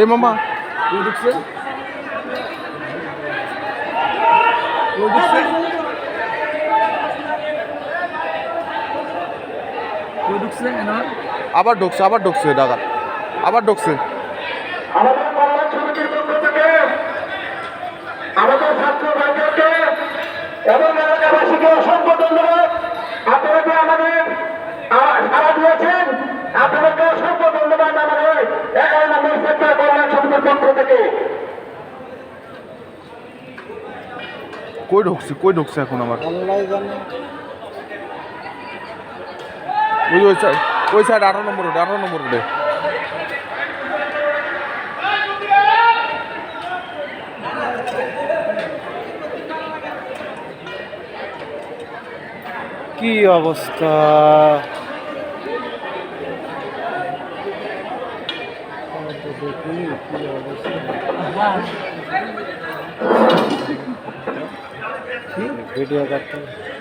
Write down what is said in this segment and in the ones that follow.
এ মামা কই ঢুকছে? কই ঢুকছে? কই ঢুকছে আবার ঢুকছে আবার ঢুকছে ডাকাত আবার ঢুকছে। আমাদের ছাত্র ভাইদেরকে এবং এলাকাবাসীকে অসংখ্য ধন্যবাদ। কই ঢুকছে কই ঢুকছে এখন আমার ওই ওই সাইড ওই সাইড আঠারো নম্বর রোডে আঠারো নম্বর রোডে। কি অবস্থা? ভিডিও করতে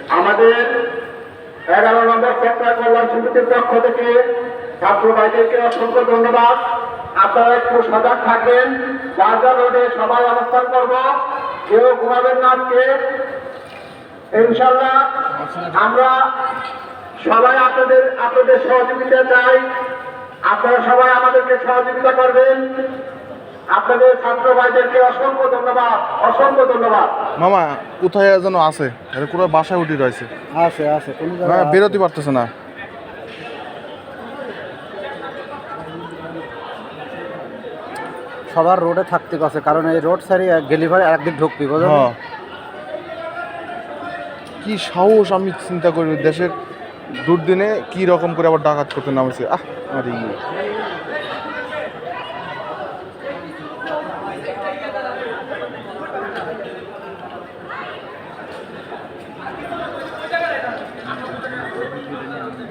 আমাদের এগারো নম্বর সেক্টর কল্যাণ সমিতির পক্ষ থেকে ছাত্র ভাইদেরকে অসংখ্য ধন্যবাদ। আপনারা একটু সজাগ থাকবেন। যার যার রোডে সবাই অবস্থান করব। কেউ ঘুমাবেন না আজকে। ইনশাল্লাহ আমরা সবাই আপনাদের আপনাদের সহযোগিতা চাই। আপনারা সবাই আমাদেরকে সহযোগিতা করবেন। আপনাদের ছাত্র ভাইদেরকে অসংখ্য ধন্যবাদ অসংখ্য ধন্যবাদ। মামা কোথায় যেন আছে? এটা পুরো বাসায় উঠে রয়েছে। আছে আছে কোন না বেরোতে পারতেছে না। সবার রোডে থাকতে পারছে কারণ এই রোড সারি গেলি ভাই একদিন ঢুকবি বুঝলেন? হ্যাঁ। কি সাহস আমি চিন্তা করি দেশের দুর্দিনে কি রকম করে আবার ডাকাত করতে নামেছে। আহ আরে